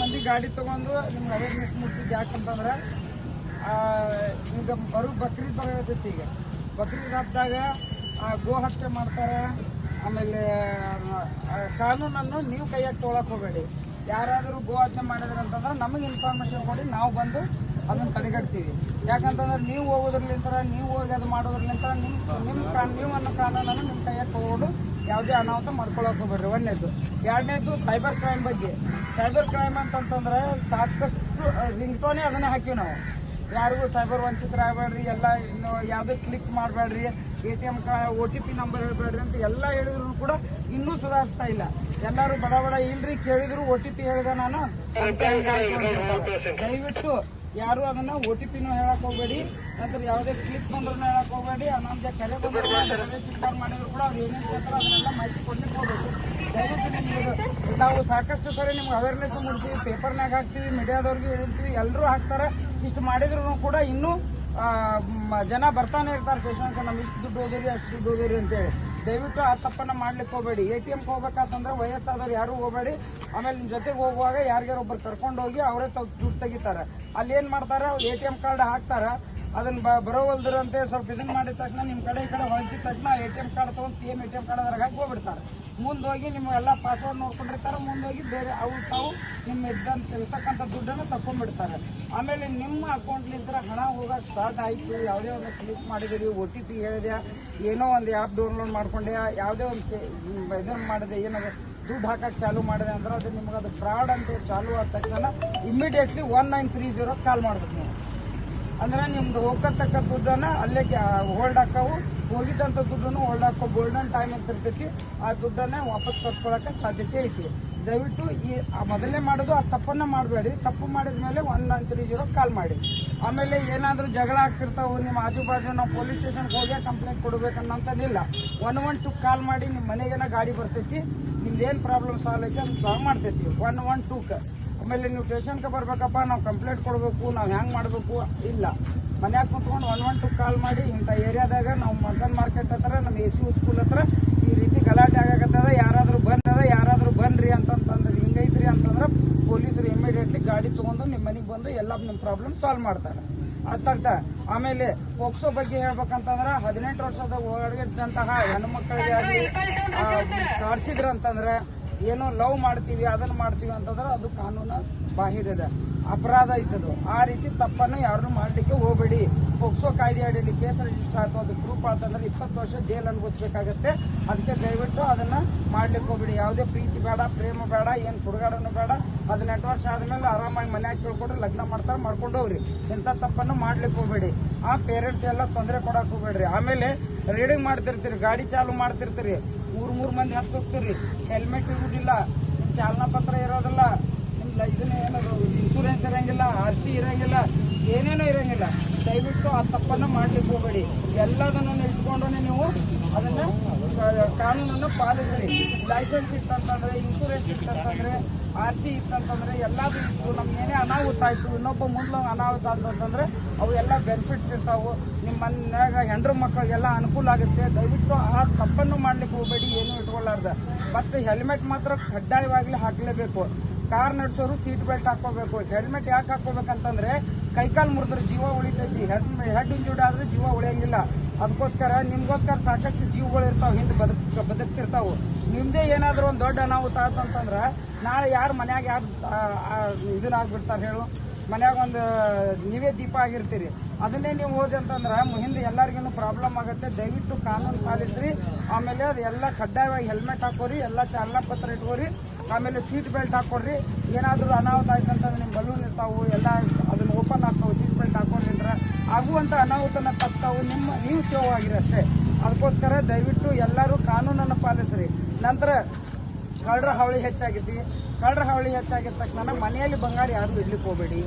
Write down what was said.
ಮಂದಿ ಗಾಡಿ ತೊಗೊಂಡು ನಿಮ್ಗೆ ಅವೇರ್ನೆಸ್ ಮುಟ್ಟಿದ್ದು ಯಾಕಂತಂದ್ರೆ ಈಗ ಬರೋ ಬಕ್ರೀದ್ ಬರೋದೈತಿ ಈಗ. ಬಕ್ರೀದ್ ಹಬ್ಬದಾಗ ಗೋ ಹತ್ಯೆ ಮಾಡ್ತಾರೆ. ಆಮೇಲೆ ಕಾನೂನನ್ನು ನೀವು ಕೈಯಾಗಿ ತೊಗೊಳಕ್ ಹೋಗಬೇಡಿ. ಯಾರಾದರೂ ಗೋ ಹತ್ಯೆ ಮಾಡಿದ್ರೆ ಅಂತಂದ್ರೆ ನಮಗೆ ಇನ್ಫಾರ್ಮೇಷನ್ ಕೊಡಿ, ನಾವು ಬಂದು ಅದನ್ನು ತಡೆಗಟ್ತೀವಿ. ಯಾಕಂತಂದ್ರೆ ನೀವು ಹೋಗೋದ್ರಲ್ಲಿಂತ ನೀವು ಹೋಗಿ ಅದು ಮಾಡೋದ್ರಲ್ಲಿಂತ ನಿಮ್ಮ ನಿಮ್ಮ ನೀವು ಅನ್ನೋ ಕಾನೂನನ್ನು ನಿಮ್ಮ ಕೈಯಾಗ ಯಾವುದೇ ಅನಾಹುತ ಮಾಡ್ಕೊಳಕ್ಕೆ ಹೋಗ್ಬೇಡ್ರಿ ಒಂದನೇದು ಎರಡನೇದು ಸೈಬರ್ ಕ್ರೈಮ್ ಬಗ್ಗೆ ಸೈಬರ್ ಕ್ರೈಮ್ ಅಂತಂತಂದ್ರೆ ಸಾಕಷ್ಟು ರಿಂಗ್ಟೋನೇ ಅದನ್ನೇ ಹಾಕಿವಿ ನಾವು ಯಾರಿಗೂ ಸೈಬರ್ ವಂಚಿತರಾಗಬೇಡ್ರಿ ಎಲ್ಲ ಇನ್ನು ಯಾವುದೇ ಕ್ಲಿಕ್ ಮಾಡಬೇಡ್ರಿ A T M O T P number ಹೇಳಬೇಡ್ರಿ ಅಂತ ಎಲ್ಲ ಹೇಳಿದ್ರು ಕೂಡ ಇನ್ನೂ ಸುಧಾರಿಸ್ತಾ ಇಲ್ಲ ಎಲ್ಲರೂ ಬಡ ಬಡ ಇಲ್ರಿ ಕೇಳಿದ್ರು ಒ ಟಿ ಪಿ ಹೇಳಿದೆ ನಾನು ದಯವಿಟ್ಟು ಯಾರು ಅದನ್ನ ಒ ಟಿ ಪಿನೂ ಹೇಳಕ್ ಹೋಗ್ಬೇಡಿ, ನಂತರ ಯಾವುದೇ ಕ್ಲಿಪ್ ಬಂದ್ರೂ ಹೇಳಕ್ ಹೋಗ್ಬೇಡಿ ನಮ್ಗೆ ಕರೆ ಬಂದ್ರೆ ಸ್ವೀಕಾರ ಮಾಡಿದ್ರು ಕೂಡ ಅವ್ರು ಏನೇನು ಕೇಳ್ತಾರೋ ಅದನ್ನೆಲ್ಲ ಮಾಹಿತಿ ಕೊಡ್ಲಿಕ್ಕೆ ಹೋಗ್ಬೇಕು. ದಯವಿಟ್ಟು ನಿಮ್ಗೆ ನಾವು ಸಾಕಷ್ಟು ಸರಿ ನಿಮ್ಗೆ ಅವೇರ್ನೆಸ್ ಮೂಡಿಸಿ ಪೇಪರ್ನಾಗ ಹಾಕ್ತೀವಿ ಮೀಡಿಯಾದವ್ರಿಗೆ ಹೇಳ್ತೀವಿ ಎಲ್ಲರೂ ಹಾಕ್ತಾರೆ. ಇಷ್ಟು ಮಾಡಿದ್ರು ಕೂಡ ಇನ್ನೂ ಜನ ಬರ್ತಾನೆ ಇರ್ತಾರೆ ಸ್ಟೇಷನ್ಗೆ ನಮ್ ಇಷ್ಟು ದುಡ್ಡು ಹೋಗಿರಿ ಅಷ್ಟು ದುಡ್ಡು ಹೋಗಿರಿ ಅಂತೇಳಿ. ದಯವಿಟ್ಟು ಆ ತಪ್ಪನ್ನ ಮಾಡ್ಲಿಕ್ಕೆ ಹೋಗಬೇಡಿ. ಎ ಟಿ ಎಮ್ಗೆ ಹೋಗ್ಬೇಕಂತಂದ್ರೆ ವಯಸ್ಸಾದವ್ರು ಯಾರು ಹೋಗಬೇಡಿ. ಆಮೇಲೆ ನಿಮ್ಮ ಜೊತೆಗೆ ಹೋಗುವಾಗ ಯಾರಿಗಾರೊಬ್ಬರು ಕರ್ಕೊಂಡು ಹೋಗಿ ಅವರೇ ದುಡ್ಡು ತೆಗಿತಾರೆ. ಅಲ್ಲಿ ಏನು ಮಾಡ್ತಾರೆ? ಎ ಟಿ ಎಂ ಕಾರ್ಡ್ ಹಾಕ್ತಾರೆ? ಅದನ್ನ ಬರೋವಲ್ದ್ರ ಅಂತ ಸ್ವಲ್ಪ ಇದನ್ನ ಮಾಡಿದ ತಕ್ಷಣ ನಿಮ್ಮ ಕಡೆ ಈ ಕಡೆ ಹೊಲಿಸಿದ ತಕ್ಷಣ ಎ ಟಿ ಎಂ ಕಾರ್ಡ್ ತಗೊಂಡು C M A T M card ಅದ್ರಾಗ ಹಾಕಿ ಹೋಗ್ಬಿಡ್ತಾರೆ. ಮುಂದೆ ಹೋಗಿ ನಿಮ್ಮ ಎಲ್ಲ ಪಾಸ್ವರ್ಡ್ ನೋಡ್ಕೊಂಡಿರ್ತಾರೆ ಮುಂದೆ ಹೋಗಿ ಬೇರೆ ಅವು ತಾವು ನಿಮ್ಮ ಇದ್ದಂತ ಇರ್ತಕ್ಕಂಥ ದುಡ್ಡನ್ನು ತಕೊಂಡ್ಬಿಡ್ತಾರೆ ಆಮೇಲೆ ನಿಮ್ಮ ಅಕೌಂಟ್ಲಿಂದ ಹಣ ಹೋಗಕ್ಕೆ ಸ್ಟಾರ್ಟ್ ಆಯಿತು. ಯಾವುದೇ ಒಂದು ಕ್ಲಿಕ್ ಮಾಡಿದಿರಿ ಒ ಟಿ ಪಿ ಹೇಳಿದ್ಯಾ, ಏನೋ ಒಂದು ಆ್ಯಪ್ ಡೌನ್ಲೋಡ್ ಮಾಡ್ಕೊಂಡೆ ಯಾವುದೇ ಒಂದು ಇದನ್ನು ಮಾಡಿದೆ ಏನದು ದುಡ್ಡು ಹಾಕಕ್ಕೆ ಚಾಲು ಮಾಡಿದೆ ಅಂದ್ರೆ ಅದು ನಿಮ್ಗೆ ಅದು ಫ್ರಾಡ್ ಅಂತ ಚಾಲು ಆದ ತಕ್ಷಣ immediately one nine three zero call ಮಾಡ್ಬೇಕು ನೀವು. ಅಂದ್ರೆ ನಿಮ್ದು ಹೋಗತಕ್ಕ ದುಡ್ಡನ್ನ ಅಲ್ಲೇ ಹೋಲ್ಡ್ ಹಾಕವು. ಹೋಗಿದ್ದಂಥ ದುಡ್ಡನ್ನು ಹೋಲ್ಡ್ ಹಾಕೋ ಗೋಲ್ಡನ್ ಟೈಮ್ ಅಂತ ಇರ್ತೈತಿ. ಆ ದುಡ್ಡನ್ನ ವಾಪಸ್ ಕಟ್ಕೊಳಕ್ಕೆ ಸಾಧ್ಯತೆ ಐತಿ. ದಯವಿಟ್ಟು ಈ ಮೊದಲೇ ಮಾಡೋದು, ಆ ತಪ್ಪನ್ನ ಮಾಡಬೇಡಿ. ತಪ್ಪು ಮಾಡಿದ ಮೇಲೆ one nine three zero call ಮಾಡಿ. ಆಮೇಲೆ ಏನಾದರೂ ಜಗಳ ಆಗ್ತಿರ್ತಾವೆ, ನಿಮ್ಮ ಆಜು ಬಾಜು ನಾವು ಪೊಲೀಸ್ ಸ್ಟೇಷನ್ಗೆ ಹೋಗಿ ಕಂಪ್ಲೇಂಟ್ ಕೊಡಬೇಕನ್ನೋಂಥದ್ದಿಲ್ಲ ಒನ್ ಒನ್ ಟು ಕಾಲ್ ಮಾಡಿ ನಿಮ್ಮ ಮನೆಗೇನ ಗಾಡಿ ಬರ್ತೈತಿ. ನಿಮ್ದು ಏನು ಪ್ರಾಬ್ಲಮ್ ಸಾಲ್ವ್ ಐತಿ ಅದನ್ನ ಸಾಲ್ವ್ ಮಾಡ್ತೈತಿ. ಒನ್ ಒನ್ ಟೂಕ್ ಆಮೇಲೆ ನೀವು ಟೇಷನ್ಗೆ ಬರ್ಬೇಕಪ್ಪ, ನಾವು ಕಂಪ್ಲೇಂಟ್ ಕೊಡಬೇಕು, ನಾವು ಹೆಂಗೆ ಮಾಡಬೇಕು, ಇಲ್ಲ. ಮನ್ಯಾಗ ಕುತ್ಕೊಂಡು ಒನ್ ಒನ್ ಟು ಕಾಲ್ ಮಾಡಿ ಇಂಥ ಏರಿಯಾದಾಗ ನಾವು ಮಗನ್ ಮಾರ್ಕೆಟ್ ಹತ್ರ ನಮ್ಮ ಎ ಸಿ ಸ್ಕೂಲ್ ಹತ್ರ ಈ ರೀತಿ ಗಲಾಟೆ ಆಗಕತ್ತದ. ಯಾರಾದರೂ ಬಂದದ ಯಾರಾದರೂ ಬನ್ರಿ ಅಂತಂತಂದ್ರೆ, ಹಿಂಗೈತ್ರಿ ಅಂತಂದ್ರೆ ಪೊಲೀಸರು ಇಮಿಡಿಯೇಟ್ಲಿ ಗಾಡಿ ತೊಗೊಂಡು ನಿಮ್ಮ ಮನೆಗೆ ಬಂದು ಎಲ್ಲ ನಿಮ್ಮ ಪ್ರಾಬ್ಲಮ್ ಸಾಲ್ವ್ ಮಾಡ್ತಾರೆ. ಅರ್ಥ ಅರ್ಥ ಆಮೇಲೆ ಪೋಕ್ಸೋ ಬಗ್ಗೆ ಹೇಳ್ಬೇಕಂತಂದ್ರೆ ಹದಿನೆಂಟು ವರ್ಷದ ಒಳಗಿದ್ದಂತಹ ಹೆಣ್ಣು ಮಕ್ಕಳಿಗೆ ಆಗಲಿ ಅಂತಂದ್ರೆ ಏನೋ ಲವ್ ಮಾಡ್ತೀವಿ, ಅದನ್ನ ಮಾಡ್ತೀವಿ ಅಂತಂದ್ರೆ ಅದು ಕಾನೂನು ಬಾಹಿರದ, ಅಪರಾಧ ಐತದು ಆ ರೀತಿ ತಪ್ಪನ್ನು ಯಾರನ್ನು ಮಾಡಲಿಕ್ಕೆ ಹೋಗಬೇಡಿ. ಪೋಕ್ಸೋ ಕಾಯ್ದೆ ಅಡಿಯಲ್ಲಿ ಕೇಸ್ ರಿಜಿಸ್ಟರ್ ಆಯ್ತು, ಅದು ಪ್ರೂಫ್ ಆತಂದ್ರೆ ಇಪ್ಪತ್ತು ವರ್ಷ ಜೈಲು ಅನುಭವಿಸ್ಬೇಕಾಗತ್ತೆ. ಅದಕ್ಕೆ ದಯವಿಟ್ಟು ಅದನ್ನು ಮಾಡ್ಲಿಕ್ಕೆ ಹೋಗ್ಬೇಡಿ. ಯಾವುದೇ ಪ್ರೀತಿ ಬೇಡ, ಪ್ರೇಮ ಬೇಡ, ಏನು ಸುಡುಗಾಡನು ಬೇಡ. ಹದಿನೆಂಟು ವರ್ಷ ಆದಮೇಲೆ ಆರಾಮಾಗಿ ಮನ್ಯಾಗ ಕೇಳ್ಕೊಂಡು ಲಗ್ನ ಮಾಡ್ತಾರೆ ಮಾಡ್ಕೊಂಡು ಹೋಗ್ರಿ ಇಂಥ ತಪ್ಪನ್ನು ಮಾಡ್ಲಿಕ್ಕೆ ಹೋಗ್ಬೇಡಿ. ಆ ಪೇರೆಂಟ್ಸ್ ಎಲ್ಲ ತೊಂದರೆ ಕೊಡೋಕೆ ಹೋಗ್ಬೇಡ್ರಿ. ಆಮೇಲೆ ರೀಡಿಂಗ್ ಮಾಡ್ತಿರ್ತೀರಿ, ಗಾಡಿ ಚಾಲು ಮಾಡ್ತಿರ್ತೀರಿ. ಮೂರ್ ಮೂರ್ ಮಂದಿ ಹತ್ತು ಹೋಗ್ತೀರಿ. ಹೆಲ್ಮೆಟ್ ಇರುವುದಿಲ್ಲ ನಿಮ್ ಚಾಲನಾ ಪತ್ರ ಇರೋದಿಲ್ಲ ನಿಮ್ ಇದನ್ನ ಏನದು ಇನ್ಶೂರೆನ್ಸ್ ಇರಂಗಿಲ್ಲ ಆರ್ ಸಿ ಇರಂಗಿಲ್ಲ, ಏನೇನೋ ಇರಂಗಿಲ್ಲ. ದಯವಿಟ್ಟು ಆ ತಪ್ಪನ್ನು ಮಾಡ್ಲಿಕ್ಕೆ ಹೋಗಬೇಡಿ. ಎಲ್ಲದನ್ನು ಇಟ್ಕೊಂಡು ನೀವು ಅದನ್ನ ಕಾನೂನನ್ನು ಪಾಲಿಸ್ರಿ. ಲೈಸೆನ್ಸ್ ಇತ್ತಂತಂದ್ರೆ ಇನ್ಶೂರೆನ್ಸ್ ಇತ್ತಂತಂದ್ರೆ ಆರ್ ಸಿ ಇತ್ತಂತಂದ್ರೆ, ಎಲ್ಲದೂ ಇತ್ತು. ನಮ್ಗೆ ಏನೇ ಅನಾಹುತ ಆಯ್ತು. ಇನ್ನೊಬ್ಬ ಮುಂದೆ ಅನಾಹುತ ಅಂತಂದ್ರೆ, ಅವು ಎಲ್ಲ ಬೆನಿಫಿಟ್ಸ್ ಇರ್ತಾವು. ನಿಮ್ಮ ಮನ್ಯಾಗ ಹೆಂಡ್ರ ಮಕ್ಕಳಿಗೆಲ್ಲ ಅನುಕೂಲ ಆಗುತ್ತೆ. ದಯವಿಟ್ಟು ಆ ತಪ್ಪನ್ನು ಮಾಡ್ಲಿಕ್ಕೆ ಹೋಗಬೇಡಿ. ಏನು ಇಟ್ಕೊಳ್ಳಾರ್ದ ಮತ್ತೆ ಹೆಲ್ಮೆಟ್ ಮಾತ್ರ ಕಡ್ಡಾಯವಾಗ್ಲಿ ಹಾಕ್ಲೇಬೇಕು. ಕಾರ್ ನಡೆಸೋರು ಸೀಟ್ ಬೆಲ್ಟ್ ಹಾಕೋಬೇಕು ಹೆಲ್ಮೆಟ್ ಯಾಕೆ ಹಾಕೋಬೇಕಂತಂದ್ರೆ ಕೈಕಾಲು ಮುರಿದ್ರೆ ಜೀವ ಉಳಿತೈತಿ. ಹೆಡ್ ಹೆಡ್ ಇಂಜೂರ್ಡ್ ಆದ್ರೆ ಜೀವ ಉಳಿಯಂಗಿಲ್ಲ. ಅದಕ್ಕೋಸ್ಕರ ನಿಮ್ಗೋಸ್ಕರ ಸಾಕಷ್ಟು ಜೀವಗಳು ಇರ್ತಾವ, ಹಿಂದೆ ಬದುಕ್, ಬದುಕ್ತಿರ್ತಾವು. ನಿಮ್ದೇ ಏನಾದ್ರೂ ಒಂದು ದೊಡ್ಡ ಅನಾಹುತ ಆತಂತಂದ್ರ ನಾಳೆ ಯಾರು ಮನ್ಯಾಗ ಯಾರು ಇದನ್ನ ಆಗ್ಬಿಡ್ತಾರೆ ಹೇಳು. ಮನ್ಯಾಗ ಒಂದು, ನೀವೇ ದೀಪ ಆಗಿರ್ತೀರಿ. ಅದನ್ನೇ ನೀವು ಹೋದೆ ಅಂತಂದ್ರೆ ಹಿಂದೆ ಎಲ್ಲರಿಗೂ ಪ್ರಾಬ್ಲಮ್ ಆಗುತ್ತೆ. ದಯವಿಟ್ಟು ಕಾನೂನು ಪಾಲಿಸ್ರಿ. ಆಮೇಲೆ ಅದು ಎಲ್ಲ ಕಡ್ಡಾಯವಾಗಿ ಹೆಲ್ಮೆಟ್ ಹಾಕೋರಿ, ಎಲ್ಲ ಚಾಲನಾ ಪತ್ರ ಇಟ್ಕೋರಿ. ಆಮೇಲೆ ಸೀಟ್ ಬೆಲ್ಟ್ ಹಾಕೊಡ್ರಿ. ಏನಾದರೂ ಅನಾಹುತ ಆಯ್ತಂತಂದ್ರೆ ನಿಮ್ಮ ಬಲೂನ್ ಇರ್ತಾವು, ಎಲ್ಲ ಅದನ್ನ ಓಪನ್ ಆಗ್ತಾವೆ ಸೀಟ್ ಬೆಲ್ಟ್ ಹಾಕೊಂಡಿದ್ರೆ ಆಗುವಂಥ ಅನಾಹುತನ ತಪ್ತಾವು, ನಿಮ್ಮ, ನೀವು ಸೇವ್ ಆಗಿರಿ ಅಷ್ಟೇ ಅದಕ್ಕೋಸ್ಕರ ದಯವಿಟ್ಟು ಎಲ್ಲರೂ ಕಾನೂನನ್ನು ಪಾಲಿಸ್ರಿ. ನಂತರ ಕಳ್ಳರ ಹಾವಳಿ ಹೆಚ್ಚಾಗೈತಿ ಕಳ್ಳರ ಹಾವಳಿ ಹೆಚ್ಚಾಗಿದ ತಕ್ಷಣ ಮನೆಯಲ್ಲಿ ಬಂಗಾರ ಯಾರು ಇಡ್ಲಿಕ್ಕೆ ಹೋಗಬೇಡಿ.